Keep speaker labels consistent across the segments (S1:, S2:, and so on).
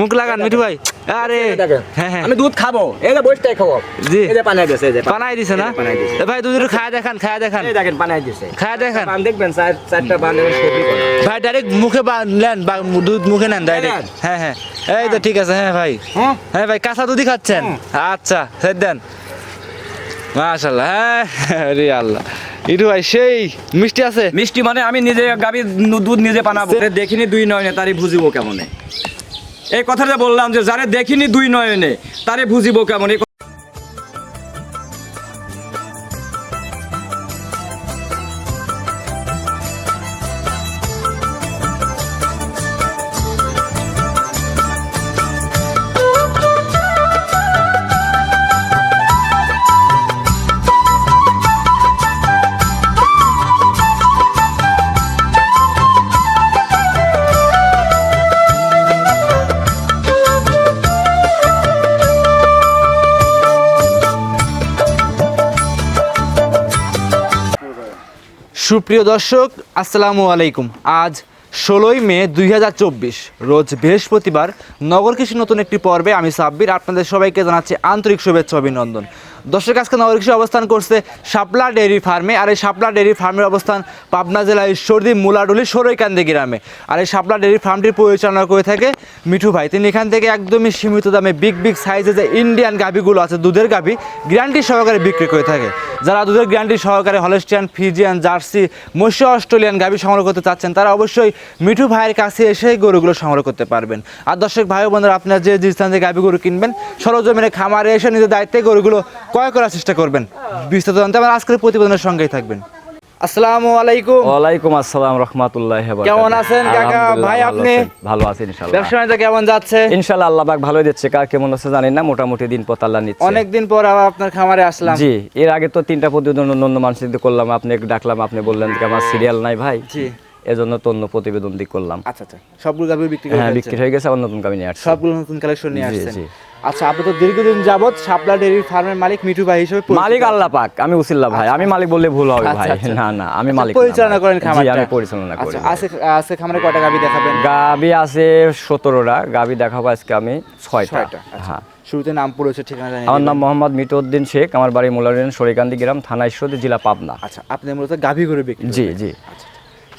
S1: মুখ লাগান মিঠু ভাই। আরে। হ্যাঁ হ্যাঁ।
S2: আমি দুধ খাব। এই যে বসটাই খাব
S1: জি।
S2: এই যে পানাই দিছে এই যে
S1: পানাই দিছে না? ভাই দুধ খায়া দেখান খায় দেখান।
S2: এই দেখেন পানাই দিছে।
S1: খায়া দেখান।
S2: পান দেখবেন চার চারটা পান সবই
S1: ভাই ডাইরেক্ট মুখে নেন বা দুধ মুখে নেন ডাইরেক্ট হ্যাঁ হ্যাঁ। এই তো ঠিক আছে হ্যাঁ ভাই।
S2: হ্যাঁ?
S1: হ্যাঁ ভাই কাঁচা দুধই খাচ্ছেন? আচ্ছা সেট দেন। মাশাল্লাহ হ্যাঁ রে আল্লাহ। ইটু ভাই সেই মিষ্টি আছে?
S2: মিষ্টি মানে আমি নিজে গাভীর দুধ নিজে পানাবো যারে দেখিনি দুই নয়নে তারই বুঝিব কেমনে? এই কথাটা বললাম যে যারে দেখিনি দুই নয়নে তারে বুঝিব কেমন?
S1: সুপ্রিয় দর্শক, আসসালামু আলাইকুম। আজ ষোলোই মে দুই হাজার চব্বিশ, রোজ বৃহস্পতিবার নগর কৃষি নতুন একটি পর্বে আমি সাব্বির, আপনাদের সবাইকে জানাচ্ছি আন্তরিক শুভেচ্ছা অভিনন্দন। দর্শক, আজকে নগর কৃষি অবস্থান করছে শাপলা ডেয়ারি ফার্মে, আর এই শাপলা ডেয়ারি ফার্মের অবস্থান পাবনা জেলার ঈশ্বরদী মুলাডুলি সরৈকান্দি গ্রামে। আর এই শাপলা ডেয়ারি ফার্মটি পরিচালনা করে থাকে মিঠু ভাই। তিনি এখান থেকে একদমই সীমিত দামে বিগ বিগ সাইজে যে ইন্ডিয়ান গাভিগুলো আছে, দুধের গাভি গ্যারান্টি সহকারে বিক্রি করে থাকে। যারা দুধের গ্যারান্টি সহকারে হলস্টিয়ান, ফিজিয়ান, জার্সি, মৎস্য অস্ট্রেলিয়ান গাভি সংগ্রহ করতে চাচ্ছেন, তারা অবশ্যই মিঠু ভাইয়ের কাছে এসে এই গরুগুলো সংগ্রহ করতে পারবেন। আর দর্শক ভাই বোনেরা, আপনারা যে যে স্থান থেকে গাভি গরু কিনবেন, সরজমিনে খামারে এসে নিজের দায়িত্বে গরুগুলো ক্রয় করার চেষ্টা করবেন। বিস্তারিত জানতে আমার আজকের প্রতিবেদনের সঙ্গেই থাকবেন। আসসালামু আলাইকুম।
S3: ওয়ালাইকুম আসসালাম রহমতুল্লাহ
S1: কেমন আছেন কাকা? ভাই আপনি?
S3: ভালো আছেন ইনশাল্লাহ
S1: ব্যবসা কেমন যাচ্ছে?
S3: ইনশাল্লাহ আল্লাহ পাক ভালোই দিচ্ছে। কার কেমন আছে জানি না? মোটামুটি দিন পর আল্লাহ নিচ্ছে।
S1: অনেকদিন পর আবার আপনার খামারে আসলাম।
S3: জি এর আগে তো তিনটা প্রতিবেদন অন্য মানুষ দিতে করলাম। আপনি ডাকলাম আপনি বললেন যে আমার সিরিয়াল নাই ভাই।
S1: জি।
S3: এজন্য তো অন্য প্রতিবেদন দিক করলাম।
S1: আচ্ছা আচ্ছা। সবগুলো গাভি বিক্রি
S3: হ্যাঁ বিক্রি হয়ে গেছে আবার নতুন নিয়ে আসছে।
S1: সবগুলো নতুন কালেকশন নিয়ে
S3: জি।
S1: আচ্ছা আপনি তো দীর্ঘদিন যাবত শাপলা ডেয়ারি ফার্মের মালিক মিঠু ভাই হিসেবে
S3: মালিক আল্লাহ পাক আমি উসিল্লা ভাই। আমি মালিক বললে ভুল হবে
S1: আচ্ছা,
S3: ভাই।
S1: আচ্ছা।
S3: না না আমি
S1: আচ্ছা,
S3: মালিক
S1: পরিচালনা করেন খামারটা।
S3: আমি পরিচালনা করি
S1: আচ্ছা আজকে আজকে খামারে কয়টা গাভি দেখাবেন?
S3: গাবি আছে দেখাবো আজকে আমি ছয়টা।
S1: ছয়টা আচ্ছা।
S3: হ্যাঁ।
S1: শুরুতে নাম পড়েছে ঠিকানা জানিয়ে
S3: আমার নাম মোহাম্মদ মিটউদ্দিন শেখ। আমার বাড়ি মোলারেন সরিকান্দি গ্রাম থানা ঈশ্বরদী জেলা পাবনা।
S1: আচ্ছা আপনি মূলত গাভি করে বিক্রি
S3: জি। জি।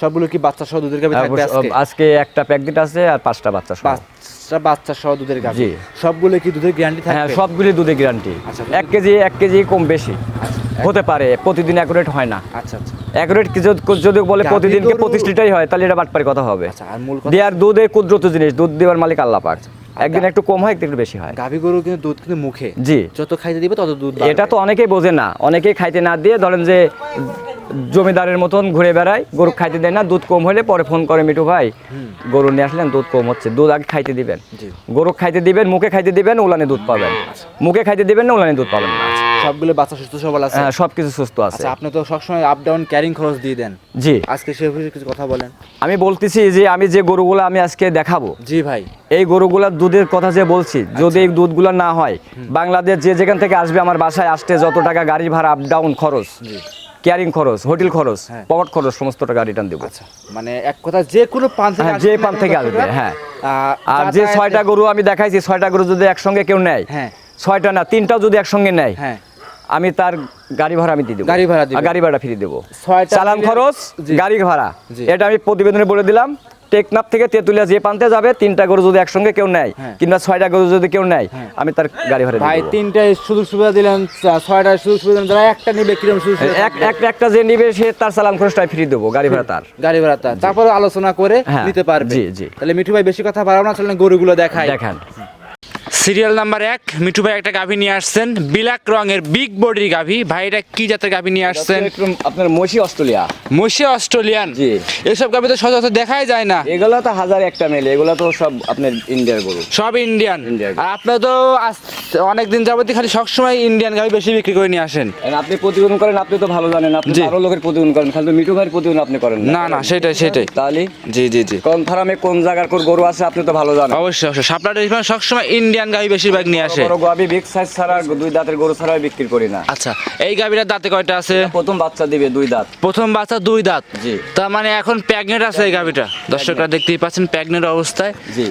S1: সবগুলো কি বাচ্চা সহ দুধের গাভি থাকবে আজকে?
S3: আজকে একটা প্যাকেট আছে আর পাঁচটা বাচ্চা সহ।
S1: বাচ্চা বাচ্চা সহ দুধের গাভি। সবগুলো কি দুধের গ্যারান্টি
S3: হ্যাঁ
S1: থাকবে?
S3: সবগুলি দুধে গ্যারান্টি
S1: আচ্ছা,
S3: এক কেজি এক কেজি কম বেশি। হতে পারে প্রতিদিন অ্যাকুরেট হয় না।
S1: আচ্ছা আচ্ছা।
S3: অ্যাকুরেট যদি বলে
S1: গাভী
S3: প্রতিদিনকে
S1: গরু-
S3: পঁচিশ লিটারই হয় তাহলে এটা বাটপারি কথা হবে।
S1: আচ্ছা আর মূল কথা
S3: দেওয়ার দুধে কুদরত জিনিস দুধ দেওয়ার মালিক আল্লাহ পাক। একদিন একটু কম হয় একটু বেশি হয়।
S1: গাভি গরু কিন্তু দুধ কিন্তু মুখে।
S3: জি।
S1: যত খাইতে দিবে তত দুধ
S3: এটা তো অনেকেই বোঝে না। অনেকেই খাইতে না দিয়ে ধরেন যে জমিদারের মতন ঘুরে বেড়ায় গরু খাইতে দেয় না দুধ কম হলে পরে ফোন করে মিঠু ভাই গরু নিয়ে আসলেন দুধ কম হচ্ছে দুধ আগে খাইতে দিবেন। গরু খাইতে দিবেন মুখে খাইতে দিবেন উলানে দুধ পাবেন। মুখে খাইতে দিবেন না উলানে দুধ পাবেন না।
S1: সবগুলো বাচ্চা সুস্থ সবল আছে?
S3: হ্যাঁ সুস্থ আছে।
S1: আচ্ছা আপনি তো সবসময় আপ ডাউন ক্যারিং খরচ দিয়ে দেন।
S3: জি।
S1: আজকে সে কিছু কথা বলেন।
S3: আমি বলতেছি যে আমি যে গরুগুলো আমি আজকে দেখাবো
S1: জি ভাই।
S3: এই গরুগুলার দুধের কথা যে বলছি যদি এই দুধগুলো না হয় বাংলাদেশ যে যেখান থেকে আসবে আমার বাসায় আসতে যত টাকা গাড়ি ভাড়া আপ ডাউন খরচ ক্যারিং খরচ হোটেল খরচ
S1: হ্যাঁ।
S3: পকেট খরচ সমস্ত টাকা রিটার্ন দেবো।
S1: আচ্ছা মানে এক কথা যে কোনো পান থেকে
S3: হ্যাঁ, যে পান থেকে আসবে, হ্যাঁ। আর যে ছয়টা গরু আমি দেখাইছি ছয়টা গরু যদি একসঙ্গে কেউ নেয়
S1: হ্যাঁ।
S3: ছয়টা না তিনটাও যদি একসঙ্গে নেয়
S1: হ্যাঁ।
S3: আমি তার গাড়ি ভাড়া আমি দিয়ে দেবো।
S1: গাড়ি ভাড়া
S3: গাড়ি ভাড়া ফিরিয়ে দেবো। চালান খরচ গাড়ি ভাড়া। এটা আমি প্রতিবেদনে বলে দিলাম। টেকনাফ থেকে তেতুলিয়া যে পান্তে যাবে তিনটা গরু যদি একসঙ্গে কেউ নেয়
S1: হ্যাঁ।
S3: কিংবা ছয়টা গরু যদি কেউ নেয় আমি তার গাড়ি ভাড়া
S1: ভাই
S3: তিনটা
S1: তিনটায় সুযোগ সুবিধা দিলেন ছয়টা সুযোগ সুবিধা দিলেন যারা একটা নিবে কীরকম সুযোগ সুবিধা
S3: এক এক- একটা যে নিবে সে তার সালাম খরচটা ফ্রি দেবো গাড়ি ভাড়া তার।
S1: গাড়ি ভাড়া তার। তারপরে আলোচনা করে
S3: হ্যাঁ,
S1: নিতে পারবে।
S3: জি, জি।
S1: তাহলে মিঠু ভাই বেশি কথা বাড়াবো না চলেন গরুগুলো দেখাই।
S3: দেখান।
S1: সিরিয়াল নাম্বার এক মিঠু ভাই একটা গাভী নিয়ে আসছেন। বিলাক রঙের বিগ বডির গাভী। ভাই এটা কি জাতের গাভী নিয়ে আসছেন?
S3: আপনার মসি অস্ট্রেলিয়া।
S1: মসি অস্ট্রেলিয়ান।
S3: জি।
S1: এসব গাভী তো সচরাচর দেখাই যায় না।
S3: এগুলো তো হাজার একটা মেলে। এগুলো তো সব আপনার ইন্ডিয়ার গরু।
S1: সব ইন্ডিয়ান। আর আপনার তো অনেক দিন যাবতই খালি সবসময় ইন্ডিয়ান গাভী বেশি বিক্রি করে নিয়ে আসেন।
S3: আপনি প্রতিবেদন করেন আপনি তো ভালো জানেন। আপনি আরও লোকের প্রতিবেদন করেন। খালি মিঠু ভাইয়ের প্রতিবেদন আপনি করেন
S1: না। না সেটাই সেটাই।
S3: তাহলে?
S1: জি জি জি।
S3: কোন ফার্মে কোন জায়গার কোন গরু আছে আপনি তো ভালো জানেন।
S1: অবশ্যই অবশ্যই। সাপলা ডেয়ারি ফার্ম সবসময় ইন্ডিয়ান গাভী বেশিরভাগ নিয়ে আসে?
S3: বড় গাবি বিগ সাইজ ছাড়া দুই দাঁতের গরু ছাড়া বিক্রি করি না।
S1: আচ্ছা এই গাভিটার দাঁতে কয়টা আছে?
S3: প্রথম বাচ্চা দিবে দুই দাঁত।
S1: প্রথম বাচ্চা দুই দাঁত?
S3: জি।
S1: তার মানে এখন প্যাগনেট আছে এই গাভিটা দর্শকরা দেখতেই পাচ্ছেন প্যাগনেট অবস্থায়।
S3: জি।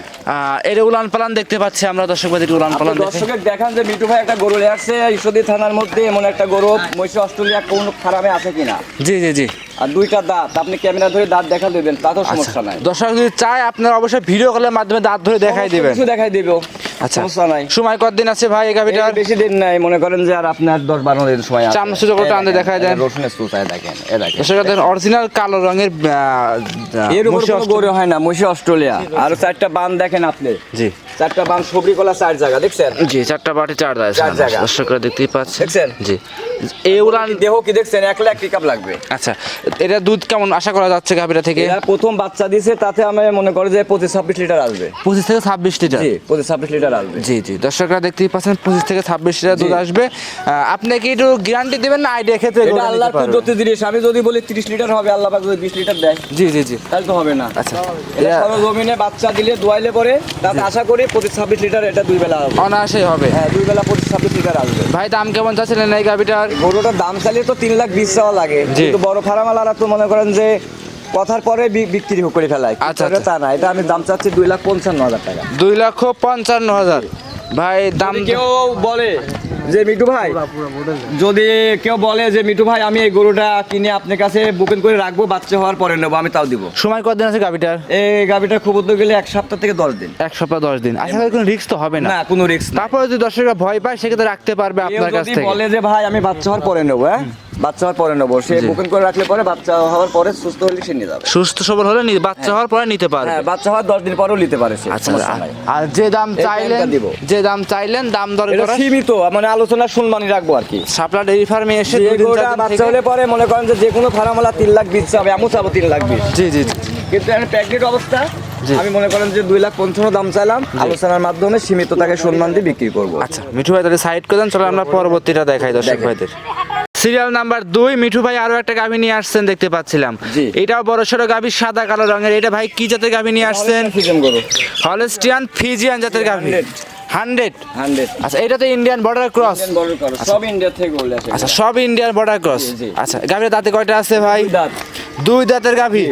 S1: এর উলান পালান দেখতে পাচ্ছি আমরা দর্শক বাদের উলান পালান
S3: দর্শকের দেখান যে মিটু ভাই একটা গরু নিয়ে আসছে ঈশ্বরদী থানার মধ্যে এমন একটা গরু মহিষী অস্ট্রেলিয়া কোন ফার্মে আছে কিনা?
S1: জি জি জি।
S3: আর দুইটা দাঁত আপনি ক্যামেরা ধরে দাঁত দেখা দেবেন তাতেও সমস্যা নাই।
S1: দর্শক যদি চায় আপনারা অবশ্যই ভিডিও কলের মাধ্যমে দাঁত ধরে দেখাই দিবেন।
S3: কিছু দেখাই দিব।
S1: আচ্ছা। সময় কতদিন আছে ভাই এই
S3: বেশি দিন নাই মনে করেন যে আর আপনার দশ বারো দিন সময় আছে।
S1: চামড়া সুযোগ টানতে দেখায় দেন।
S3: রসুনের সুতায় দেখেন দেখেন
S1: অরিজিনাল কালো রঙের
S3: এর উপর কোনো গরু হয় না অস্ট্রেলিয়া আর চারটা বান দেখেন আপনি।
S1: জি।
S3: চারটা বান সবরি কলা চার জায়গা দেখছেন?
S1: জি চারটা বাটি চার
S3: জায়গা।
S1: দর্শকরা দেখতেই পাচ্ছেন।
S3: দেখছেন?
S1: জি। এই উলান
S3: দেহ কি দেখছেন? এক লাখ লাগবে।
S1: আচ্ছা এটা দুধ কেমন আশা করা যাচ্ছে গাভিটা থেকে?
S3: প্রথম বাচ্চা দিছে তাতে আমি মনে করি যে পঁচিশ ছাব্বিশ লিটার আসবে।
S1: পঁচিশ থেকে ছাব্বিশ লিটার।
S3: পঁচিশ ছাব্বিশ লিটার আসবে
S1: জি জি। দর্শকরা দেখতেই পাচ্ছেন পঁচিশ থেকে ছাব্বিশ লিটার দুধ আসবে। আপনি কি একটু গ্যারান্টি দেবেন না? আইডিয়া ক্ষেত্রে
S3: এটা আল্লাহর কুদরতি জিনিস আমি যদি বলি তিরিশ লিটার হবে আল্লাহ পাক যদি বিশ লিটার দেয়।
S1: জি জি জি।
S3: তাহলে তো হবে না।
S1: আচ্ছা।
S3: এটা সরজমিনে বাচ্চা দিলে দোয়াইলে পরে তাতে আশা করি পঁচিশ ছাব্বিশ লিটার এটা দুই বেলা হবে।
S1: অনায়াসেই হবে।
S3: হ্যাঁ দুই বেলা পঁচিশ ছাব্বিশ লিটার আসবে।
S1: ভাই দাম কেমন চাচ্ছিলেন এই গাভিটার?
S3: গরুটার দাম চালিয়ে তো তিন লাখ বিশ চাওয়া লাগে। কিন্তু বড় ফার্মালারা তো মনে করেন যে কথার পরে বিক্রি করে ফেলায়।
S1: আচ্ছা,
S3: এটা
S1: আচ্ছা।
S3: তা না এটা আমি দাম চাচ্ছি দুই লাখ পঞ্চান্ন হাজার টাকা।
S1: দুই লক্ষ পঞ্চান্ন হাজার। ভাই দাম
S3: কেউ বলে যে মিটু ভাই যদি কেউ বলে যে মিটু ভাই আমি এই গরুটা কিনে আপনার কাছে বুকিং করে রাখব বাচ্চা হওয়ার পরে নেব আমি তাও দিব।
S1: সময় কতদিন আছে গাভিটার?
S3: এই গাভিটা খুব উদ্যোগ গেলে এক সপ্তাহ থেকে দশ দিন।
S1: এক সপ্তাহ দশ দিন। আশা করি কোনো রিস্ক তো হবে না।
S3: না কোনো রিস্ক
S1: তারপরে যদি দর্শকরা ভয় পায় সেক্ষেত্রে রাখতে পারবে আপনার কাছ থেকে।
S3: বলে যে ভাই আমি বাচ্চা হওয়ার পরে নেব হ্যাঁ? বাচ্চা হওয়ার পরে নেব। সে। বুকিং করে রাখলে পরে বাচ্চা হওয়ার পরে সুস্থ হলে সে নিয়ে যাবে।
S1: সুস্থ সবল হলে বাচ্চা হওয়ার পরে নিতে পারবে।
S3: হ্যাঁ বাচ্চা হওয়ার দশ দিন পরেও নিতে পারে
S1: আচ্ছা আর যে দাম চাইলেন যে দাম চাইলেন দাম দর
S3: সীমিত মানে আলোচনা শুনবানি রাখব আর কি।
S1: সাপলা ডেইরি ফার্মে এসে
S3: বাচ্চা হলে পরে মনে করেন যে যে কোনো ফার্মালা তিন লাখ বিশ চাবে এমন চাবো তিন লাখ বিশ
S1: জি জি জি।
S3: কিন্তু এখন প্যাকেট অবস্থা আমি মনে করেন যে দুই লাখ পঞ্চান্ন দাম চাইলাম আলোচনার মাধ্যমে সীমিত তাকে সম্মান দিয়ে বিক্রি করব।
S1: আচ্ছা মিঠু ভাই তাহলে সাইড করে দেন চলো আমরা পরবর্তীটা দেখাই দর্শক। ভাইদের। সিরিয়াল নাম্বার দুই মিঠু ভাই আরও একটা গাভী নিয়ে আসছেন দেখতে পাচ্ছিলাম। এটাও বড় সড়ো গাভী সাদা কালো রঙের। এটা ভাই কি জাতের গাভী নিয়ে আসছেন? হলস্টিয়ান ফিজিয়ান জাতের গাভী।
S3: 100
S1: হান্ড্রেড?
S3: হান্ড্রেড।
S1: আচ্ছা এটা তো ইন্ডিয়ান বর্ডার ক্রস
S3: সব ইন্ডিয়া থেকে
S1: আচ্ছা সব ইন্ডিয়ান বর্ডার ক্রস। আচ্ছা গাভীর দাঁতে কয়টা আছে ভাই?
S3: দাঁত।
S1: দুই দাঁতের গাভী।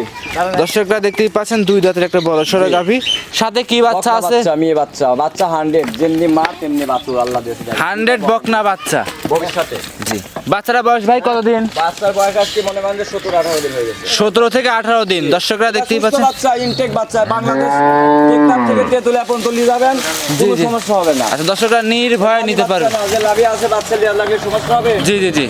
S1: দর্শকরা দেখতেই পাচ্ছেন দুই দাঁতের একটা বড় সড়ো গাভী। সাথে কি বাচ্চা আছে?
S3: বাচ্চা মেয়ে বাচ্চা। বাচ্চা হান্ড্রেড যেমনি মা তেমনি বাছুর আল্লাহ দিয়েছে।
S1: হান্ড্রেড বকনা বাচ্চা।
S3: ভবিষ্যতে।
S1: জি। বাচ্চারা বয়স ভাই কতদিন?
S3: বাচ্চার বয়স আজকে মনে করেন যে সত্তর আঠারো দিন হয়ে গেছে।
S1: সতেরো থেকে আঠারো দিন। দর্শকরা দেখতেই পাচ্ছেন।
S3: বাচ্চা ইনটেক বাচ্চা। বাংলাদেশ টেকনাফ থেকে তেতুলিয়া পর্যন্ত নিয়ে যাবেন কোনো সমস্যা হবে না।
S1: আচ্ছা দর্শকরা নির্ভয়ে নিতে পারবে।
S3: বাচ্চা লাভি আছে বাচ্চা লিয়ার লাগে সমস্যা হবে।
S1: জি জি জি।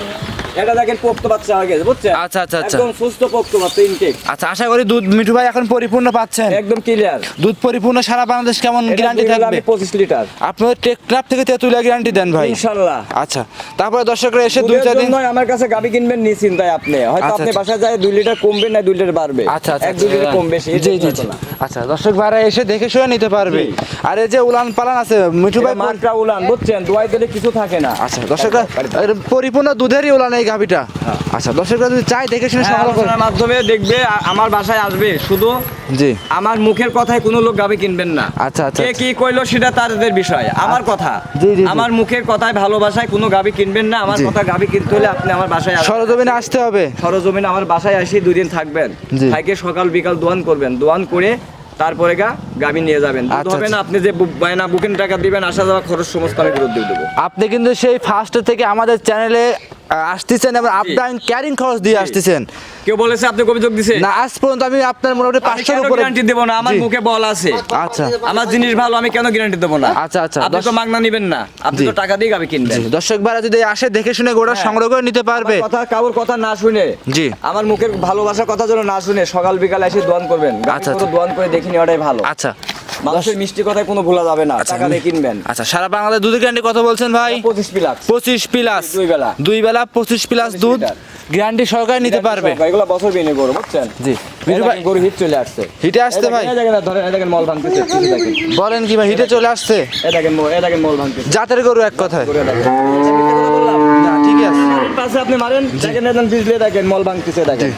S3: এটা দেখেন পোক্ত বাচ্চা হয়ে গেছে বুঝছেন?
S1: আচ্ছা, আচ্ছা, আচ্ছা।
S3: একদম সুস্থ পোক্ত বাচ্চা ইনটেক
S1: আচ্ছা আশা করি দুধ মিঠু ভাই এখন পরিপূর্ণ পাচ্ছেন।
S3: একদম ক্লিয়ার
S1: দুধ পরিপূর্ণ সারা বাংলাদেশ কেমন গ্যারান্টি থাকবে?
S3: পঁচিশ লিটার।
S1: আপনাদের টেকনাফ থেকে তেঁতুলিয়া গ্যারান্টি দেন ভাই।
S3: ইনশাল্লাহ।
S1: আচ্ছা তারপরে দর্শকরা এসে দুই চার দিন
S3: আমার কাছে গাবি কিনবেন নিশ্চিন্তায় আপনি। হয়তো
S1: আচ্ছা,
S3: আপনি
S1: আচ্ছা।
S3: বাসায় যায় দুই লিটার কমবে না দুই লিটার বাড়বে।
S1: আচ্ছা আচ্ছা
S3: এক দুই লিটার কম বেশি
S1: জি জি জি। আচ্ছা দর্শক ভাইরা এসে দেখে শুনে নিতে পারবে। আর এই যে উলান পালান আছে মিঠু ভাই
S3: মাত্রা উলান বুঝছেন? দোয়াই দিলে কিছু থাকে না।
S1: আচ্ছা দর্শকরা পরিপূর্ণ দুধেরই উলান এই গাভিটা? আচ্ছা দর্শকরা যদি চাই দেখে শুনে
S3: হ্যাঁ,
S1: সংগ্রহ করে।
S3: মাধ্যমে দেখবে আমার বাসায় আসবে। শুধু
S1: জি।
S3: আমার মুখের কথায় কোনো লোক গাবি কিনবেন না।
S1: আচ্ছা, আচ্ছা,
S3: কে কি কইলো সেটা তাদের বিষয়। আমার কথা।
S1: জি, জি, জি।
S3: আমার মুখের কথায় ভালোবাসায় কোনো গাবি কিনবেন না। আমার কথা গাবি কিনতে হলে আপনি আমার বাসায় আসবেন।
S1: সরজমিনে আসতে হবে।
S3: সরজমিন আমার বাসায় আসি দুই দিন থাকবেন।
S1: জি।
S3: থাইকে সকাল বিকাল দোয়ান করবেন। দোয়ান করে তারপরে গা গাবি নিয়ে যাবেন।
S1: আচ্ছা,
S3: হবে না
S1: আচ্ছা।
S3: আপনি যে বায়না বুকিং টাকা দিবেন আসা যাওয়া খরচ সমস্ত আমি দিয়ে দেবো।
S1: আপনি কিন্তু সেই ফার্স্ট থেকে আমাদের চ্যানেলে আসতেছেন এবং আপ ডাউন ক্যারিং খরচ দিয়ে আসতেছেন।
S3: কেউ বলেছে আপনি অভিযোগ
S1: না আজ পর্যন্ত আমি আপনার মোটামুটি
S3: আমি
S1: পাঁচশোর উপরে
S3: গ্যারান্টি দেবো না? আমার মুখে বল আছে।
S1: আচ্ছা।
S3: আমার জিনিস ভালো আমি কেন গ্যারান্টি দেবো না?
S1: আচ্ছা, আচ্ছা,
S3: আপনি তো মাগনা নিবেন না। আপনি তো টাকা দিয়ে গাবি কিনবেন।
S1: দর্শক ভাড়া যদি আসে দেখে শুনে গোটা
S3: হ্যাঁ।
S1: সংগ্রহ করে নিতে পারবে।
S3: কথা কাউর কথা না শুনে।
S1: জি।
S3: আমার মুখের ভালোবাসার কথা যেন না শুনে সকাল বিকাল এসে দোয়ান করবেন।
S1: আচ্ছা,
S3: আচ্ছা
S1: আচ্ছা।
S3: দোয়ান করে দেখে নেওয়াটাই ভালো।
S1: আচ্ছা।
S3: মানুষের মিষ্টি কথায় কোনো ভোলা যাবে না টাকা দিয়ে কিনবেন।
S1: আচ্ছা সারা বাংলাদেশ দুধের গ্যারান্টি কত বলছেন ভাই?
S3: পঁচিশ পিলাক্স
S1: পঁচিশ প্লাস
S3: দুই বেলা।
S1: দুই বেলা পঁচিশ প্লাস দুধ গ্যারান্টি সহকারে নিতে পারবে।
S3: এগুলো বছর বিনে গরু বুঝছেন?
S1: জি।
S3: গরু হিট চলে আসছে।
S1: হিটে
S3: এই
S1: ভাই।
S3: দেখেন, ধরেন দেখেন মল ভাঙতেছে
S1: বলেন কি ভাই হিটে চলে আসছে?
S3: দেখেন মল- এই দেখেন মল ভাঙতেছে।
S1: জাতের গরু এক কথায়।
S3: আচ্ছা, কথা
S1: না ঠিক আছে।
S3: পাশে আপনি মারেন দেখেন একজন বিজলে দেখেন মল ভাঙতেছে দেখেন।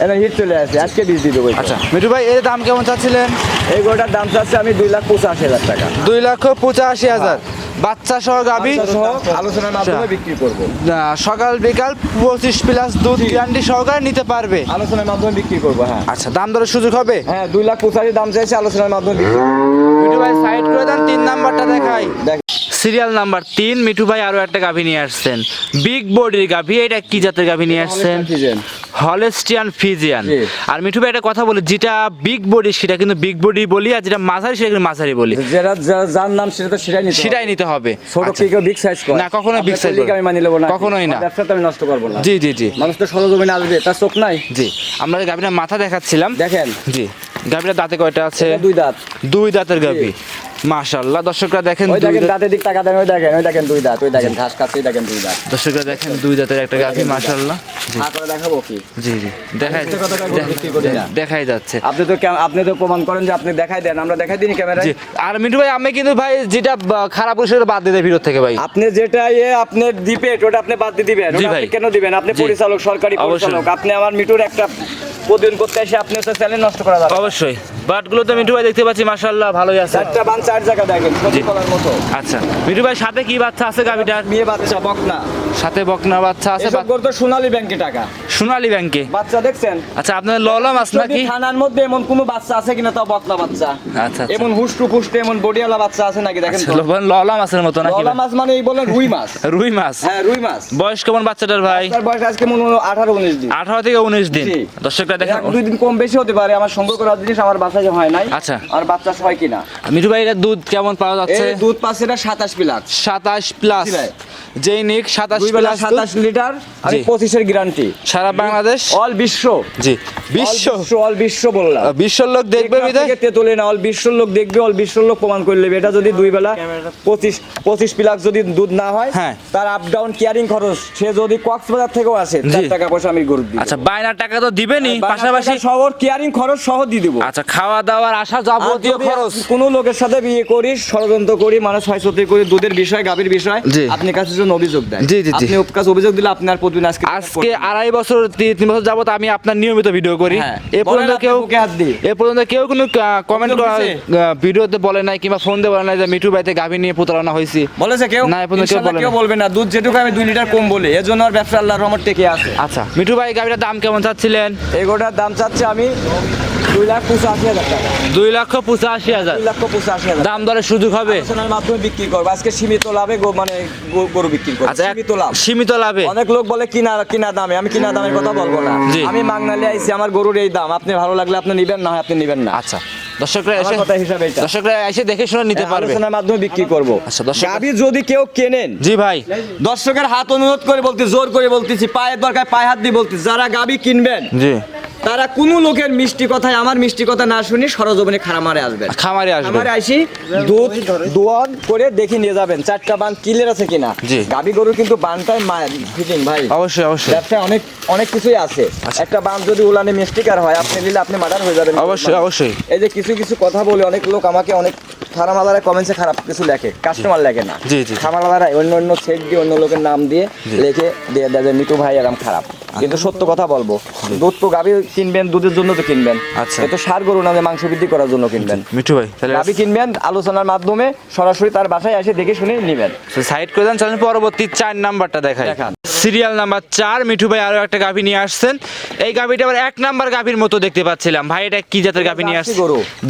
S3: এটা হিট চলে আসছে আজকে বীজ দিয়ে দেবো
S1: আচ্ছা মিঠু ভাই এর দাম কেমন চাচ্ছিলেন?
S3: এই গরুটার দাম চাচ্ছে আমি দুই লাখ পঁচাশি হাজার টাকা।
S1: দুই লক্ষ পঁচাশি হাজার। বাচ্চা সহ
S3: গাবি আলোচনার মাধ্যমে বিক্রি করব।
S1: সকাল বিকাল পঁচিশ প্লাস দুধ গ্যারান্টি সহকারে নিতে পারবে।
S3: আলোচনার মাধ্যমে বিক্রি করব হ্যাঁ।
S1: আচ্ছা দাম দরের সুযোগ হবে?
S3: হ্যাঁ দুই লাখ পঁচাশি দাম চাইছে আলোচনার মাধ্যমে বিক্রি করব।
S1: ভাই সাইড করে দেন তিন নাম্বারটা দেখাই।
S3: দেখ
S1: সিরিয়াল নাম্বার তিন মিঠু ভাই আরও একটা গাভি নিয়ে আসছেন। বিগ বডির গাভী এটা কি জাতের গাভি নিয়ে আসছেন? হলেস্টিয়ান ফিজিয়ান আর মিঠু ভাই একটা কথা বলি যেটা বিগ বডি সেটা কিন্তু বিগ বডি বলি আর যেটা মাঝারি সেটা কিন্তু মাঝারি বলি।
S3: যারা যার নাম সেটা তো সেটাই নিতে
S1: সেটাই নিতে হবে।
S3: ছোট
S1: আচ্ছা।
S3: কি কেউ বিগ সাইজ করে।
S1: না, big size করে।
S3: আমি মানি নেব না।
S1: কখনোই না।
S3: ব্যবসাটা আমি নষ্ট করব না।
S1: জি জি জি।
S3: মানুষ তো সরজমিনে আসবে তার চোখ নাই।
S1: জি। আমরা গাভিটার মাথা দেখাচ্ছিলাম
S3: দেখেন।
S1: জি গাভিটার দাঁতে কয়টা আছে?
S3: দুই দাঁত।
S1: দুই দাঁতের গাভি। মাশাআল্লাহ দর্শকরা দেখেন
S3: ওই দেখেন দাঁতের দিক টাকা দেন ওই দেখেন ওই দেখেন দুই দাঁত ওই দেখেন ঘাস খাচ্ছে দেখেন দুই দাঁত।
S1: দর্শকরা দেখেন দুই দাঁতের একটা গাভি মাশাআল্লাহ। জি।
S3: করে দেখাবো কি?
S1: জি জি। দেখাই। দেখাই যাচ্ছে।
S3: আপনি তো আপনি তো প্রমাণ করেন যে আপনি দেখাই দেন আমরা দেখাই দিই ক্যামেরায়।
S1: জি। আর মিঠু ভাই আমি কিন্তু ভাই যেটা খারাপ সেটা বাদ দিয়ে থেকে ভাই।
S3: আপনি যেটা ইয়ে আপনি দিবে ওটা আপনি বাদ দিয়ে দিবেন ওটা আপনি কেন দিবেন? আপনি পরিচালক সরকারি। পরিচালক আপনি আমার মিটুর একটা প্রতিদিন করতে এসে আপনি হচ্ছে নষ্ট করা যাবে
S1: অবশ্যই। বাটগুলো তো মিঠু ভাই দেখতে পাচ্ছি মাশাআল্লাহ ভালোই আছে।
S3: বান চার জায়গা দেখেন করার মতো।
S1: আচ্ছা। মিঠু ভাই সাথে কি বাচ্চা আছে গাভিটার?
S3: মেয়ে বাচ্চা বকনা।
S1: সাথে বকনা বাচ্চা আছে
S3: করতো সোনালী ব্যাংকে টাকা।
S1: সোনালী ব্যাংকে?
S3: বাচ্চা দেখছেন?
S1: আচ্ছা আপনার ললা মাছ নাকি?
S3: থানার মধ্যে এমন কোনো বাচ্চা আছে কিনা তাও বকনা বাচ্চা।
S1: আচ্ছা আচ্ছা।
S3: এমন হুষ্টু পুষ্টে এমন বডিওয়ালা বাচ্চা আছে নাকি দেখেন তো।
S1: লবণ ললা মাছের মতো নাকি?
S3: ললা মাছ মানে এই বলেন রুই মাছ।
S1: রুই মাছ?
S3: হ্যাঁ রুই মাছ।
S1: বয়স কেমন বাচ্চাটার ভাই?
S3: তার বয়স আজকে মনে হলো আঠারো উনিশ দিন।
S1: আঠারো থেকে উনিশ দিন।
S3: জি।
S1: দর্শকরা দেখেন
S3: দুই দিন কম বেশি হতে পারে আমার সংগ্রহ করার জিনিস আমার বাসায় হয় নাই।
S1: আচ্ছা।
S3: আর বাচ্চা হয় কিনা।
S1: মিঠু ভাই এটা দুধ কেমন পাওয়া যাচ্ছে?
S3: এই দুধ পাচ্ছে এটা সাতাশ প্লাস।
S1: সাতাশ প্লাস।
S3: জি ভাই।
S1: যেই নিক সাতাশ
S3: লিটার আর পঁচিশের গ্যারান্টি
S1: সারা বাংলাদেশ?
S3: অল বিশ্ব।
S1: জি। বিশ্ব।
S3: অল বিশ্ব বললাম।
S1: বিশ্বর লোক দেখবে
S3: তেতুলে না অল বিশ্বর লোক দেখবে অল বিশ্বর লোক প্রমাণ করে নেবে। এটা যদি দুই বেলা পঁচিশ পঁচিশ পিলাক যদি দুধ না হয়
S1: হ্যাঁ।
S3: তার আপ ডাউন কেয়ারিং খরচ। সে যদি কক্সবাজার থেকেও আসে টাকা পয়সা আমি গরু দিই
S1: আচ্ছা বায়নার টাকা তো দিবেনি পাশাপাশি
S3: শহর কেয়ারিং খরচ সহ দিয়ে দিব।
S1: আচ্ছা খাওয়া দাওয়ার আসা যাবতীয় খরচ?
S3: কোনো লোকের সাথে বিয়ে করি ষড়যন্ত্র করি মানুষ হয়সতি করি দুধের বিষয় গাভীর বিষয় আপনি কাছে জন্য অভিযোগ দেন
S1: জি, জি, জি।
S3: আপনি কাছে অভিযোগ দিলে আপনার প্রতিদিন আজকে
S1: আজকে আড়াই বছর তিন বছর যাবত আমি আপনার নিয়মিত ভিডিও করি।
S3: হ্যাঁ।
S1: এ পর্যন্ত কেউ
S3: হাত দিয়ে।
S1: এ পর্যন্ত কেউ কোনো কমেন্ট ভিডিওতে বলে নাই কিংবা ফোন দিয়ে বলে নাই যে মিঠু ভাইতে গাভী নিয়ে প্রতারণা হয়েছি।
S3: বলেছে কেউ?
S1: না, এ পর্যন্ত কেউ বলে
S3: কেউ বলবে না। দুধ যেটুকু আমি দুই লিটার কম বলি এর জন্য আর ব্যবসা আল্লাহর রহমত টেকে আছে।
S1: আচ্ছা মিঠু ভাই গাভীটার দাম কেমন চাচ্ছিলেন?
S3: এই গোটার দাম চাচ্ছি আমি দুই লাখ পঁচাশি হাজার টাকা।
S1: দুই লক্ষ পঁচাশি হাজার।
S3: দুই লক্ষ পঁচাশি হাজার।
S1: দাম দরের সুযোগ হবে?
S3: আলোচনার মাধ্যমে বিক্রি করব। আজকে সীমিত লাভে মানে গরু বিক্রি করব।
S1: আচ্ছা
S3: সীমিত লাভ।
S1: সীমিত লাভে?
S3: অনেক লোক বলে কিনা কিনা দামে। আমি কিনা দামের কথা বলব না। আমি আইছি আমার গরুর এই দাম। আপনি ভালো লাগলে আপনি নিবেন না আপনি নিবেন না।
S1: আচ্ছা দর্শকরা এসে
S3: কথা হিসাবে
S1: দর্শকরা এসে দেখে শুনে নিতে পারবে।
S3: আলোচনার মাধ্যমে বিক্রি করব।
S1: আচ্ছা,
S3: যদি কেউ কেনেন
S1: জি ভাই।
S3: দর্শকের হাত অনুরোধ করে বলতে জোর করে বলতেছি পায়ের দরকার পায়ে হাত দিয়ে বলতেছি যারা গাবি কিনবেন
S1: জি।
S3: তারা কোনো লোকের মিষ্টি কথায় আমার মিষ্টি কথা না শুনি সরজমিনে আসবেন
S1: খামারে আসবে।
S3: খামারে আসি দুধ দোয়ান করে দেখে নিয়ে যাবেন চারটা বান ক্লিয়ার আছে কিনা। গাবি গরুর কিন্তু বানটাই ফিটিং ভাই।
S1: অবশ্যই অবশ্যই।
S3: ব্যবসায় অনেক অনেক কিছুই আছে।
S1: আচ্ছা।
S3: একটা বান যদি উলানে মিষ্টিকার হয় আপনি নিলে আপনি মার্ডার হয়ে যাবেন।
S1: অবশ্যই অবশ্যই।
S3: এই যে কিছু কিছু কথা বলে অনেক লোক আমাকে অনেক খারামালারা কমেন্টসে খারাপ কিছু লেখে কাস্টমার লেখে না।
S1: জি, জি।
S3: খামালারা অন্য অন্য সেট দিয়ে অন্য লোকের নাম দিয়ে লেখে দিয়ে দেয় যে মিটু ভাই এরম খারাপ। কিন্তু সত্য কথা বলব দুধ তো গাভী কিনবেন দুধের জন্য তো কিনবেন।
S1: আচ্ছা।
S3: এ সার গরু না যে মাংস বৃদ্ধি করার জন্য কিনবেন।
S1: মিঠু ভাই তাহলে
S3: গাভী কিনবেন আলোচনার মাধ্যমে সরাসরি তার বাসায় এসে দেখে শুনে নেবেন।
S1: সাইড করে দেন চলেন পরবর্তী চার নাম্বারটা দেখাই।
S3: দেখান।
S1: সিরিয়াল নাম্বার চার মিঠু ভাই আরও একটা গাভী নিয়ে আসছেন। এই গাভীটা আবার এক নাম্বার গাভীর মতো দেখতে পাচ্ছিলাম। ভাই এটা কি জাতের গাভী নিয়ে আসছে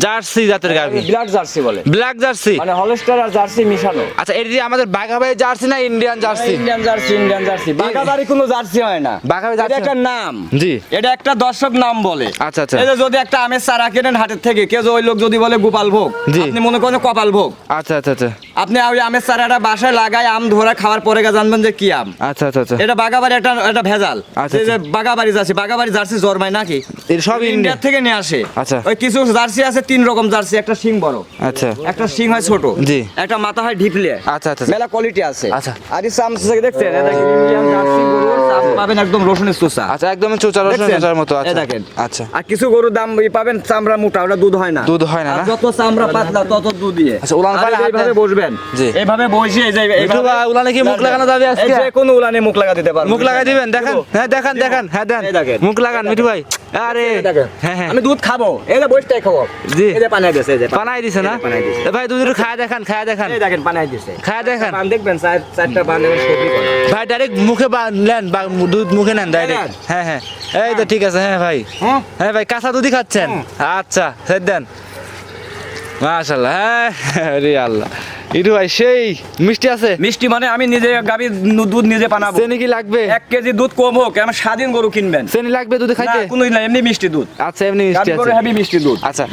S1: জার্সি জাতের গাভী।
S3: ব্লাড জার্সি বলে।
S1: Black Jersey?
S3: মানে হলস্টার আর জার্সি মিশানো।
S1: আচ্ছা এটা আমাদের বাঘাবাই জার্সি না Indian Jersey?
S3: Indian Jersey Indian Jersey. Bagabari কোনো জার্সি হয় না।
S1: বাঘাবাড়ি
S3: এটা
S1: জার্সি
S3: একটা নাম।
S1: জি।
S3: এটা একটা দর্শক নাম বলে।
S1: আচ্ছা, আচ্ছা।
S3: এই যে যদি একটা আমের চারা কেনেন হাটের থেকে কেউ ওই লোক যদি বলে গোপাল ভোগ
S1: জি।
S3: আপনি মনে করেন কপাল ভোগ।
S1: আচ্ছা আচ্ছা আচ্ছা।
S3: আপনি ওই আমের চারাটা বাসায় লাগায় আম ধরে খাওয়ার পরে গা জানবেন যে কি আম।
S1: আচ্ছা আচ্ছা আচ্ছা।
S3: এটা বাগাবাড়ি একটা একটা ভেজাল।
S1: আচ্ছা,
S3: এই যে বাগাবাড়ি জার্সি বাগাবাড়ি জার্সি জন্মায় নাকি?
S1: এর সব
S3: ইন্ডিয়া থেকে নিয়ে আসে।
S1: আচ্ছা।
S3: ওই কিছু জার্সি আছে তিন রকম জার্সি একটা শিং বড়।
S1: আচ্ছা।
S3: একটা শিং হয় ছোট।
S1: জি।
S3: একটা মাথা হয় ঢিপলে।
S1: আচ্ছা, আচ্ছা।
S3: মেলা কোয়ালিটি আছে।
S1: আচ্ছা।
S3: আর এই সামসু দেখছেন এটা ইন্ডিয়ান জার্সি গরুর পাবেন একদম রসুনের চোষা
S1: আচ্ছা একদম চোচা রসুন
S3: দেখছেন?
S1: চোচার মতো আচ্ছা।
S3: দেখেন।
S1: আচ্ছা।
S3: আর কিছু গরুর দাম পাবেন চামড়া মোটা ওটা দুধ হয় না।
S1: দুধ হয় না,
S3: যত চামড়া পাতলা তত দুধ দিয়ে।
S1: আচ্ছা, উলান হাত
S3: এইভাবে বসবেন।
S1: জি।
S3: এইভাবে বসে এই যে এইভাবে-
S1: উলানে কি মুখ লাগানো যাবে আজকে?
S3: এই যে কোনো উলানে মুখ লাগা দিতে পারব
S1: মুখ লাগাই দিবেন দেখেন? হ্যাঁ দেখান দেখান হ্যাঁ দেন। মুখ লাগান মিঠু ভাই। আরে। হ্যাঁ হ্যাঁ।
S3: আমি দুধ খাব। এই যে বসটাই খাব।
S1: জি।
S3: এই যে পানাই দিছে এই যে
S1: পানাই দিছে না?
S3: পানাই দিছে।
S1: ভাই দুধ একটু খায়া দেখান খায়া দেখান।
S3: এই দেখেন পানাই দিছে।
S1: খায়া দেখান।
S3: পান দেখবেন চারটা পান সবই
S1: ভাই ডাইরেক্ট মুখে নেন বা দুধ মুখে নেন ডাইরেক্ট হ্যাঁ হ্যাঁ। এই তো ঠিক আছে হ্যাঁ ভাই।
S3: হ্যাঁ।
S1: হ্যাঁ ভাই কাঁচা দুধই খাচ্ছেন? আচ্ছা সেট দেন। মাশাল্লাহ হ্যাঁ রে আল্লাহ ইটু ভাই সেই মিষ্টি আছে?
S3: মিষ্টি মানে আমি নিজে গাবি দুধ নিজে বানাবো।
S1: চেনি কি লাগবে?
S3: এক কেজি দুধ কম হোক আমার স্বাধীন গরু কিনবেন।
S1: চেনি লাগবে দুধে খাইতে?
S3: কোনো না এমনি মিষ্টি দুধ।
S1: আচ্ছা এমনি মিষ্টি আছে।
S3: হেভি মিষ্টি দুধ।
S1: আচ্ছা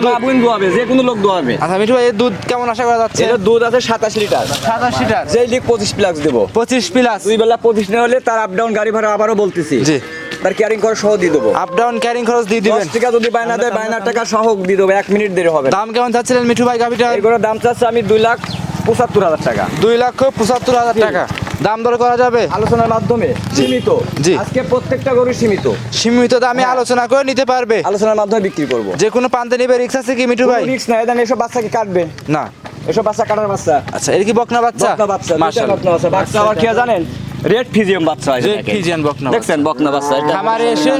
S1: দুধ-
S3: দোয়াবে যে কোনো লোক দোয়াবে।
S1: আচ্ছা মিঠু ভাই এর দুধ কেমন আশা করা যাচ্ছে?
S3: এটা দুধ আছে সাতাশ লিটার।
S1: সাতাশ লিটার?
S3: যেই লিখ পঁচিশ প্লাস দেবো।
S1: পঁচিশ প্লাস?
S3: দুই বেলা পঁচিশ না হলে তার আপ ডাউন গাড়ি ভাড়া আবারও বলতেছি।
S1: জি।
S3: তার ক্যারিং করে সহ দিয়ে দেবো।
S1: আপ ডাউন ক্যারিং খরচ দিয়ে দিবেন।
S3: টাকা যদি বায়না দেয় বায়নার টাকা সহ দিয়ে দেবো এক মিনিট দেরি হবে
S1: দাম কেমন চাচ্ছিলেন মিঠু ভাই গাভিটা?
S3: এগুলোর দাম চাচ্ছে আমি দুই লাখ পঁচাত্তর হাজার টাকা।
S1: দুই লক্ষ পঁচাত্তর হাজার টাকা। দাম দর করা যাবে?
S3: আলোচনার মাধ্যমে সীমিত।
S1: জি।
S3: আজকে প্রত্যেকটা গরু সীমিত।
S1: সীমিত দামে আলোচনা করে নিতে পারবে।
S3: আলোচনার মাধ্যমে বিক্রি করব।
S1: যে কোনো পান্তে নিবে রিক্স আছে কি মিঠু ভাই?
S3: রিক্স না এদান এসব বাচ্চাকে কাটবে।
S1: না।
S3: এসব বাচ্চা কাটার বাচ্চা।
S1: আচ্ছা এর কি বকনা বাচ্চা?
S3: বকনা বাচ্চা
S1: মাশাআল্লাহ।
S3: বকনা বাচ্চা বাচ্চা আবার কি জানেন? রেড ফিজিয়াম বাচ্চা হয়
S1: Red Fijian বকনা বাচ্চা।
S3: দেখছেন বকনা বাচ্চা এটা।
S1: খামারে এসে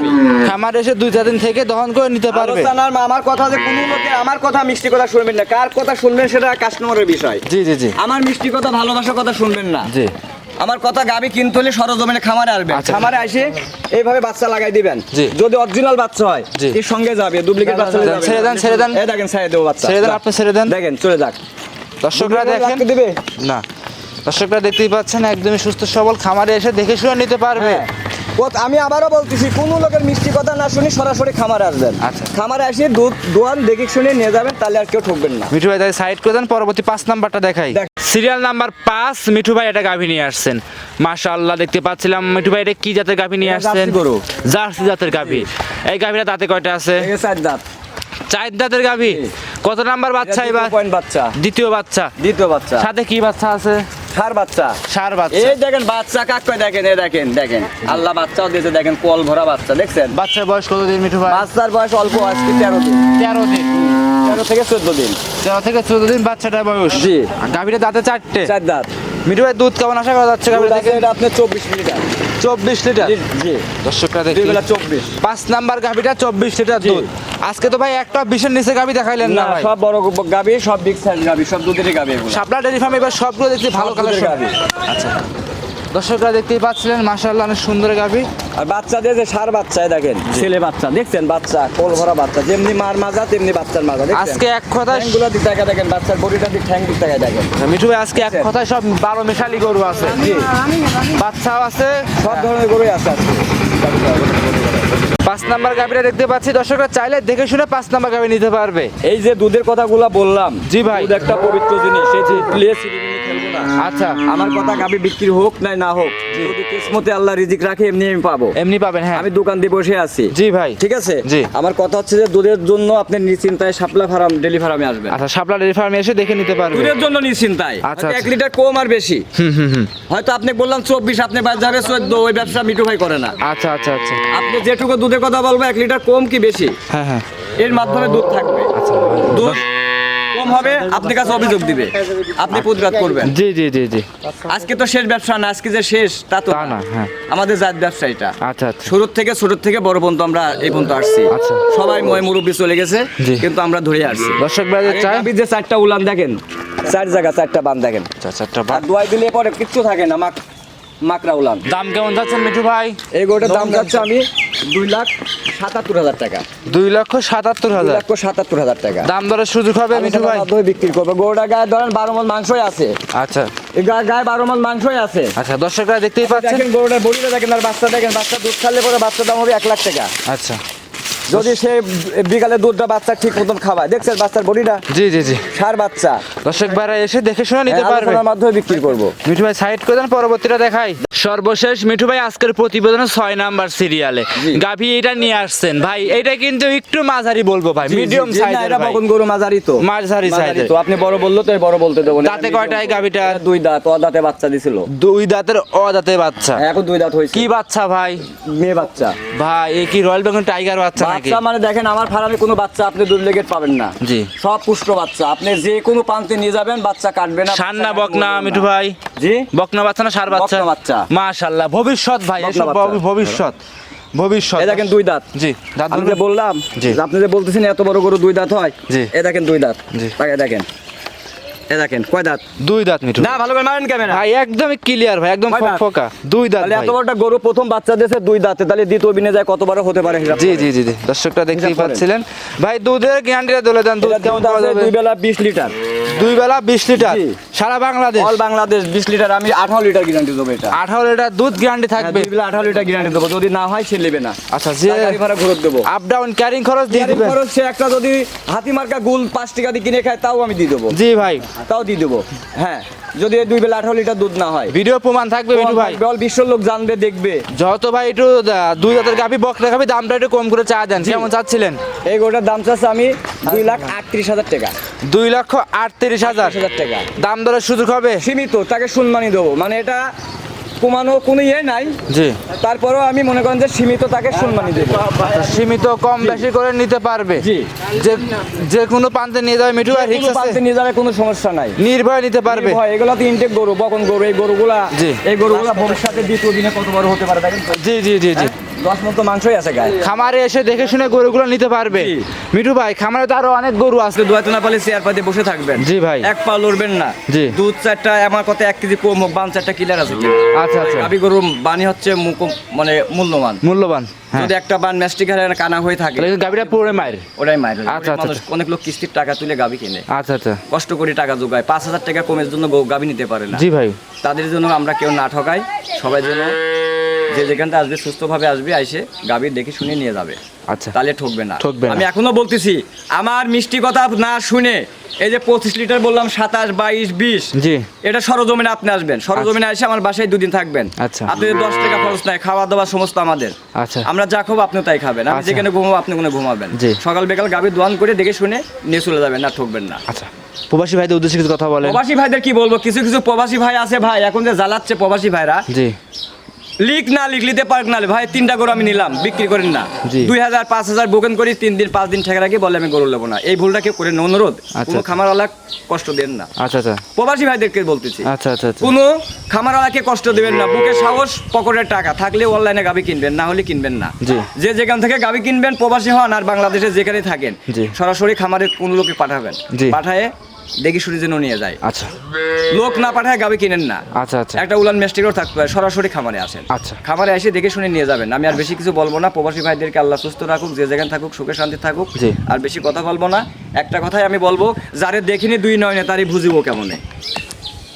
S1: খামারে এসে দুই চার দিন থেকে দহন করে নিতে পারবে।
S3: আলোচনার মা- আমার কথা যে কোনো লোকে আমার কথা মিষ্টি কথা শুনবেন না। কার কথা শুনবেন সেটা কাস্টমারের বিষয়।
S1: জি জি জি।
S3: আমার মিষ্টি কথা ভালোবাসার কথা শুনবেন না।
S1: জি।
S3: আমার কথা গাবি কিনতে হলে সরজমিনে খামারে আসবেন।
S1: আচ্ছা।
S3: খামারে এসে এইভাবে বাচ্চা লাগাই দিবেন। যদি অরিজিনাল বাচ্চা হয়। এর সঙ্গে যাবে ডুপ্লিকেট বাচ্চা যাবে।
S1: ছেড়ে দেন, ছেড়ে দেন।
S3: এই দেখেন ছেড়ে দেবো বাচ্চা।
S1: ছেড়ে দেন আপনি ছেড়ে দেন।
S3: দেখেন চলে যাক।
S1: দর্শকরা দেখেন।
S3: দিবে?
S1: না। দর্শকরা দেখতেই পাচ্ছেন একদমই সুস্থ সবল খামারে এসে দেখে শুনে নিতে পারবে।
S3: হ্যাঁ। আমি আবারও বলতেছি কোনো লোকের মিষ্টি কথা না শুনি সরাসরি খামারে আসবেন।
S1: আচ্ছা।
S3: খামারে এসে দুধ দোয়ান দেখে শুনে নিয়ে যাবেন তাহলে আর কেউ ঠকবেন না।
S1: মিঠু ভাই তাই সাইড করে দেন পরবর্তী পাঁচ নাম্বারটা দেখাই। সিরিয়াল নাম্বার পাঁচ মিঠু ভাই এটা গাভী নিয়ে আসছেন। মাশাআল্লাহ দেখতে পাচ্ছিলাম মিঠু ভাই এটা কি জাতের গাভী নিয়ে আসছেন?
S3: জার্সি
S1: জাতের গাভী। এই গাভীটা দাঁতে কয়টা আছে?
S3: এই চার দাঁত।
S1: চার দাঁতের গাভী। কত নাম্বার বাচ্চা এবার?
S3: পয়েন্ট বাচ্চা।
S1: দ্বিতীয় বাচ্চা।
S3: দ্বিতীয় বাচ্চা।
S1: সাথে কি বাচ্চা আছে?
S3: সার বাচ্চা।
S1: সার বাচ্চা।
S3: এই দেখেন বাচ্চা কাক কয় দেখেন এই দেখেন দেখেন। আল্লাহ বাচ্চাও দিয়েছে দেখেন কল ভরা বাচ্চা দেখছেন?
S1: বাচ্চার বয়স কত দিন মিঠু ভাই?
S3: বাচ্চার বয়স অল্প আজকে তেরো দিন।
S1: তেরো দিন।
S3: তেরো থেকে চোদ্দ দিন।
S1: তেরো থেকে চোদ্দ দিন বাচ্চাটার বয়স।
S3: জি।
S1: গাভীটা দাঁতে চারটে।
S3: চার দাঁত।
S1: মিঠু ভাই দুধ কেমন আশা করা যাচ্ছে?
S3: আপনার চব্বিশ লিটার।
S1: চব্বিশ লিটার?
S3: জি
S1: দর্শকরা দেখি।
S3: চব্বিশ।
S1: পাঁচ নাম্বার গাভীটা চব্বিশ লিটার দুধ। আজকে তো ভাই একটা বিশের নিচে গাভী দেখাইলেন না
S3: সব বড় গাবি সব বিগ সাইজ গাবি সব দুধেরই গাবি এগুলো।
S1: শাপলা ডেরি ফার্ম এবার সবগুলো দেখছি ভালো কালার
S3: দুধের
S1: আচ্ছা। দর্শকরা দেখতেই পাচ্ছিলেন মাসাল্লাহ অনেক সুন্দর গাভী।
S3: আর বাচ্চা দিয়ে যে সার বাচ্চায় দেখেন ছেলে বাচ্চা দেখছেন বাচ্চা কোল ভরা বাচ্চা যেমনি মার মাজা তেমনি বাচ্চার মাজা
S1: আজকে এক কথায়
S3: ঠ্যাংগুলো দিক টাকা দেখেন বাচ্চার বডিটা দিক ঠ্যাং দিক টাকা দেখেন।
S1: মিঠু ভাই আজকে এক কথায় সব বারো মেশালি গরু আছে।
S3: জি।
S1: বাচ্চাও আছে।
S3: সব ধরনের গরুই আছে আজকে।
S1: পাঁচ নাম্বার গাভীটা দেখতে পাচ্ছি। দর্শকরা চাইলে দেখে শুনে পাঁচ নাম্বার গাভী নিতে পারবে।
S3: এই যে দুধের কথাগুলো বললাম
S1: জি ভাই।
S3: দুধ একটা পবিত্র জিনিস সেই দুধ
S1: আচ্ছা।
S3: আমার কথা গাবি বিক্রি হোক নাই না হোক যদি কিসমতে আল্লাহ রিজিক রাখে এমনি আমি পাবো।
S1: এমনি পাবেন হ্যাঁ।
S3: আমি দোকান দিয়ে বসে আছি।
S1: জি ভাই।
S3: ঠিক আছে?
S1: জি।
S3: আমার কথা হচ্ছে যে দুধের জন্য আপনি নিশ্চিন্তায় শাপলা ফার্ম ডেলি ফার্মে আসবেন।
S1: আচ্ছা শাপলা ডেরি ফার্মে এসে দেখে নিতে পারবে।
S3: দুধের জন্য নিশ্চিন্তায়।
S1: আচ্ছা,
S3: এক
S1: আচ্ছা।
S3: লিটার কম আর বেশি।
S1: হুম হুম হুম।
S3: হয়তো আপনি বললাম চব্বিশ আপনি বাজারে চোদ্দ ওই ব্যবসা মিঠু ভাই করে না।
S1: আচ্ছা আচ্ছা আচ্ছা।
S3: আপনি যেটুকু দুধের কথা বলব এক লিটার কম কি বেশি?
S1: হ্যাঁ হ্যাঁ।
S3: এর মাধ্যমে দুধ থাকবে।
S1: আচ্ছা।
S3: দুধ কম হবে আপনার কাছে অভিযোগ দিবে। আপনি প্রতিবাদ করবেন।
S1: জি জি জি জি।
S3: আজকে তো শেষ ব্যবসা না আজকে যে শেষ তা তো
S1: না, হ্যাঁ।
S3: আমাদের জাত ব্যবসা এটা।
S1: আচ্ছা আচ্ছা।
S3: শুরুর থেকে ছোট থেকে বড় পর্যন্ত আমরা এই পর্যন্ত আসছি।
S1: আচ্ছা।
S3: সবাই ময় মুরব্বী চলে গেছে কিন্তু আমরা ধরে আসছি।
S1: দর্শক
S3: গাভীর যে চারটা উলান দেখেন। চার জায়গা চারটা বান দেখেন।
S1: চারটা
S3: আর দোয়াই দিলে পরে কিচ্ছু থাকে না মাক মাকড়া উলান।
S1: দাম কেমন যাচ্ছেন মিঠু ভাই?
S3: এই গোটার দাম যাচ্ছে আমি দুই লাখ সাতাত্তর হাজার টাকা।
S1: দুই লক্ষ সাতাত্তর হাজার।
S3: লক্ষ সাতাত্তর হাজার টাকা।
S1: দাম দরের সুযোগ হবে মিঠু ভাই?
S3: মাধ্যমে বিক্রি করব। গরুটা গায়ে ধরেন বারো মন মাংসই আছে।
S1: আচ্ছা।
S3: এই গা- গায়ে বারো মন মাংসই আছে।
S1: আচ্ছা দর্শকরা দেখতেই পাচ্ছেন।
S3: গরুটা বডিটা দেখেন আর বাচ্চা দেখেন বাচ্চা দুধ খালে পরে বাচ্চার দাম হবে এক লাখ টাকা।
S1: আচ্ছা।
S3: যদি সে বিকালে দুধটা বাচ্চা ঠিক মতন খাওয়ায় দেখছেন বাচ্চার বডিটা?
S1: জি জি জি।
S3: সার বাচ্চা।
S1: দর্শক ভাইরা এসে দেখে শুনে নিতে
S3: হ্যাঁ,
S1: পারবে।
S3: মাধ্যমে বিক্রি করব।
S1: মিঠু ভাই সাইড করে দেন পরবর্তীটা দেখাই। সর্বশেষ মিঠু ভাই আজকের প্রতিবেদনে ছয় নাম্বার সিরিয়ালে। গাভি এটা নিয়ে আসছেন। ভাই এটা কিন্তু একটু মাঝারি বলব ভাই মিডিয়াম সাইজের
S3: এটা বকন গরু মাঝারি তো।
S1: মাঝারি সাইজের।
S3: তো আপনি বড় বলল তো বড় বলতে দেবো না।
S1: দাঁতে কয়টা?
S3: এটা দুই দাঁত ও দাঁতে বাচ্চা দিছিল।
S1: দুই দাঁতের অদাঁতে বাচ্চা।
S3: হ্যাঁ, এখন দুই দাঁত হয়েছে।
S1: কি বাচ্চা ভাই?
S3: মেয়ে বাচ্চা।
S1: ভাই এ কি রয়্যাল বেঙ্গল টাইগার বাচ্চা
S3: বাচ্চা মানে দেখেন আমার ফার্মে কোনো বাচ্চা আপনি পাবেন না
S1: জি।
S3: সব পুষ্ট বাচ্চা আপনি যে কোনো পান্তে নিয়ে যাবেন বাচ্চা কাটবে না
S1: সার না বকনা। মিঠু ভাই
S3: জি
S1: বকনা বাচ্চা না সার বাচ্চা
S3: বাচ্চা।
S1: মাশাআল্লাহ ভবিষ্যৎ ভাই এসব ভবিষ্যৎ ভবিষ্যৎ
S3: দেখেন দুই দাঁত
S1: জি দাঁত
S3: আমি বললাম
S1: জি।
S3: যে আপনি যে বলতেছেন এত বড় গরু দুই দাঁত হয়
S1: জি।
S3: এ দেখেন দুই দাঁত
S1: জি।
S3: তাকে দেখেন এ দেখেন কয় দাঁত?
S1: দুই দাঁত মিঠু।
S3: না ভালো করে মারেন ক্যামেরা।
S1: ভাই একদমই ক্লিয়ার ভাই একদম ফকফকা দুই দাঁত
S3: তাহলে এত বড়টা গরু প্রথম বাচ্চা দিয়েছে দুই দাঁতে। তাহলে দ্বিতীয় বিনে যায় কত বড় হতে পারে
S1: জি জি জি জি। দর্শকটা দেখতেই পাচ্ছিলেন। ভাই দুধের গ্যারান্টিটা দলে দেন দুধ কেমন
S3: দুই বেলা বিশ লিটার।
S1: দুই বেলা বিশ লিটার।
S3: জি।
S1: সারা বাংলাদেশ।
S3: অল বাংলাদেশ বিশ লিটার আমি আঠারো লিটার গ্যারান্টি দেবো এটা।
S1: আঠারো লিটার দুধ গ্যারান্টি থাকবে।
S3: আঠারো লিটার গ্যারান্টি দেবো। যদি না হয় সে নেবে না।
S1: আচ্ছা যে
S3: গাড়ি ভাড়া ঘুরত দেবো।
S1: আপ ডাউন ক্যারিং খরচ দিয়ে দিবেন
S3: খরচ সে একটা যদি হাতি মার্কা গুল পাঁচ টাকা দিয়ে কিনে খায় তাও আমি দিয়ে দেবো।
S1: জি ভাই।
S3: তাও দিয়ে দেবো। হ্যাঁ যদি এই দুই বেলা আঠারো লিটার দুধ না হয়।
S1: ভিডিও প্রমাণ থাকবে মিঠু ভাই।
S3: বল বিশ্ব লোক জানবে দেখবে।
S1: যত ভাই একটু দুই হাজার গাভি বকরা গাভি দামটা একটু কম করে চা দেন। কেমন চাচ্ছিলেন?
S3: এই গোটার দাম চাচ্ছে আমি দুই লাখ আটত্রিশ হাজার টাকা।
S1: দুই লক্ষ আটত্রিশ হাজার।
S3: আটত্রিশ হাজার টাকা।
S1: দাম দরের সুযোগ হবে?
S3: সীমিত তাকে সম্মানি দেবো। মানে এটা কমানো কোনো ইয়ে নাই।
S1: জি।
S3: তারপরেও আমি মনে করেন যে সীমিত তাকে সম্মানি দেবো।
S1: সীমিত কম বেশি করে নিতে পারবে?
S3: জি।
S1: যে যে কোনো প্রান্তে নিয়ে যাবে মিঠু
S3: কোনো
S1: রিক্স আছে?
S3: প্রান্তে নিয়ে যাবে কোনো সমস্যা নাই।
S1: নির্ভয় নিতে পারবে?
S3: হয় এগুলো তো ইনটেক গরু বকন গরু এই গরুগুলা
S1: জি।
S3: এই গরুগুলা ভবিষ্যতে দ্বিতীয় দিনে কত বড় হতে পারে দেখেন
S1: জি জি জি জি।
S3: দশ মতো মাংসই আছে গায়ে।
S1: খামারে এসে দেখে শুনে গরুগুলো নিতে পারবে। মিঠু ভাই খামারে তো আরও অনেক গরু আছে
S3: না পালে চেয়ার পাতে বসে থাকবেন।
S1: জি ভাই।
S3: এক পা লড়বেন না।
S1: জি।
S3: দুধ চারটা আমার কথা এক কেজি কম হোক বান চারটা কিলার আছে।
S1: আচ্ছা আচ্ছা।
S3: গাবি গরু বানি হচ্ছে মানে মূল্যবান।
S1: মূল্যবান হ্যাঁ।
S3: যদি একটা বান ম্যাস্টিক হারে কানা হয়ে থাকে
S1: গাভিটা পুরো মায়ের।
S3: ওটাই মায়ের।
S1: আচ্ছা, আচ্ছা,
S3: অনেক লোক কিস্তির টাকা তুলে গাবি কিনে।
S1: আচ্ছা আচ্ছা।
S3: কষ্ট করে টাকা জোগায়। পাঁচ হাজার টাকা কমের জন্য গাবি নিতে পারে না।
S1: জি ভাই।
S3: তাদের জন্য আমরা কেউ না ঠকাই সবাই যেন যে যেখানটা আসবে সুস্থভাবে আসবে আইসে গাবি দেখে শুনে নিয়ে যাবে।
S1: আচ্ছা।
S3: তাহলে ঠকবে না।
S1: ঠকবে না।
S3: আমি এখনও বলতেছি আমার মিষ্টি কথা না শুনে এই যে পঁচিশ লিটার বললাম সাতাশ বাইশ বিশ
S1: জি।
S3: এটা সরজমিনে আপনি আসবেন। সরজমিনে এসে আমার বাসায় দুদিন থাকবেন।
S1: আচ্ছা।
S3: আপনি দশ টাকা খরচ নাই খাওয়া দাওয়া সমস্ত আমাদের।
S1: আচ্ছা।
S3: আমরা যা খাব আপনিও তাই খাবেন। আমি
S1: আচ্ছা।
S3: যেখানে ঘুমাবো আপনি ওখানে ঘুমাবেন।
S1: জি।
S3: সকাল বিকাল গাবি দোয়ান করে দেখে শুনে নিয়ে চলে যাবেন না ঠকবেন না।
S1: আচ্ছা। প্রবাসী ভাইদের উদ্দেশ্যে কিছু কথা বলেন।
S3: প্রবাসী ভাইদের কি বলব? কিছু কিছু প্রবাসী ভাই আছে ভাই এখন যে জ্বালাচ্ছে প্রবাসী ভাইরা
S1: জি।
S3: লিক না লিক লিতে পারক না ভাই তিনটা গরু আমি নিলাম বিক্রি করেন না। দুই হাজার পাঁচ হাজার বোকেন করি তিন দিন পাঁচ দিন ঠেকা রাখি বলে আমি গরু নেব না। এই ভুলটা কেউ করেন অনুরোধ।
S1: আচ্ছা।
S3: কোনো খামারওয়ালা কষ্ট দেন না।
S1: আচ্ছা আচ্ছা।
S3: প্রবাসী ভাইদেরকে বলতেছি।
S1: আচ্ছা আচ্ছা আচ্ছা।
S3: কোনো খামারওয়ালাকে কষ্ট দেবেন না। বুকে সাহস পকেটের টাকা। থাকলে অনলাইনে গাবি কিনবেন না হলে কিনবেন না। যে যেখান থেকে গাবি কিনবেন প্রবাসী হন আর বাংলাদেশে যেখানে থাকেন সরাসরি খামারে কোন লোকে পাঠাবেন। পাঠায় দেখি শুনে যেন নিয়ে যায়।
S1: আচ্ছা।
S3: লোক না পাঠায় গাবি কিনেন না।
S1: আচ্ছা আচ্ছা।
S3: একটা উলান মেস্টিরও থাকতে হয় সরাসরি খামারে আসেন।
S1: আচ্ছা।
S3: খামারে এসে দেখে শুনে নিয়ে যাবেন। আমি আর বেশি কিছু বলব না। প্রবাসী ভাইদেরকে আল্লাহ সুস্থ রাখুক যে যেখানে থাকুক সুখে শান্তি থাকুক। আর বেশি কথা বলব না। একটা কথাই আমি বলব যারে দেখিনি দুই নয়নে তারই বুঝিব কেমনে।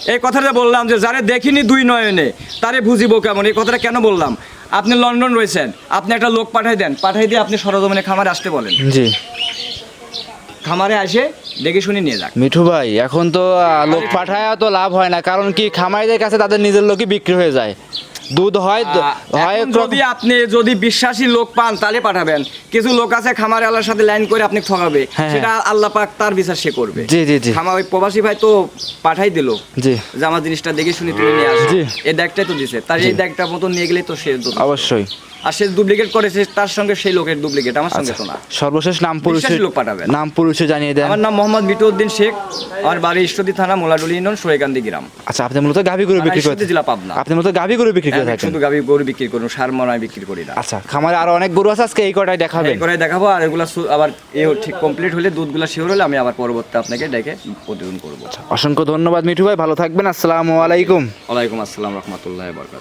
S3: এই কথাটা বললাম যে যারে দেখিনি দুই নয়নে তারে বুঝিব কেমন। এই কথাটা কেন বললাম? আপনি লন্ডন রয়েছেন। আপনি একটা লোক পাঠাই দেন। পাঠাই দিয়ে আপনি সরজমিনে খামারে আসতে বলেন।
S1: জি।
S3: খামারে আসে দেখে শুনে নিয়ে যাক।
S1: মিঠু ভাই এখন তো লোক পাঠায় তো লাভ হয় না কারণ কি খামারিদের কাছে তাদের নিজের লোকই বিক্রি হয়ে যায়। দুধ হয় হয়
S3: যদি আপনি যদি বিশ্বাসী লোক পান তাহলে পাঠাবেন। কিছু লোক আছে খামারে আল্লাহর সাথে লাইন করে আপনি ঠকাবে
S1: হ্যাঁ,
S3: সেটা আল্লাহ পাক তার বিচার সে করবে।
S1: জি, জি, জি।
S3: খামার ওই প্রবাসী ভাই তো পাঠাই দিল।
S1: জি।
S3: যে আমার জিনিসটা দেখে শুনে তুমি নিয়ে আসো।
S1: জি।
S3: এই দেখটাই তো দিছে। তার এই দেখটার মতো নিয়ে গেলে তো সে
S1: অবশ্যই।
S3: আর সে ডুপ্লিকেট করেছে তার সঙ্গে সেই লোকের ডুপ্লিকেট আমার সঙ্গে তো না
S1: সর্বশেষ নাম পরিচয়
S3: লোক পাঠাবেন।
S1: নাম পরিচয় জানিয়ে দেন।
S3: আমার নাম মোহাম্মদ বিটুদ্দিন শেখ আমার বাড়ি ঈশ্বরদী থানা মোলাডুলি ইউনিয়ন সুরেকান্দি গ্রাম।
S1: আচ্ছা আপনি মূলত গাভী গরু বিক্রি করেন
S3: জেলা পাবনা।
S1: আপনি মূলত গাভী গরু বিক্রি করে থাকেন।
S3: শুধু গাভি গরু বিক্রি করুন সার মনায় বিক্রি করি না।
S1: আচ্ছা খামারে আরও অনেক গরু আছে আজকে এই কটাই দেখাবেন।
S3: এই করে দেখাবো আর এগুলা আবার এ ঠিক কমপ্লিট হলে দুধগুলা শিওর হলে আমি আবার পরবর্তী আপনাকে ডেকে প্রতিদিন করব।
S1: অসংখ্য ধন্যবাদ মিঠু ভাই ভালো থাকবেন আসসালামু আলাইকুম।
S3: ওয়ালাইকুম আসসালাম রহমতুল্লাহ বরকাত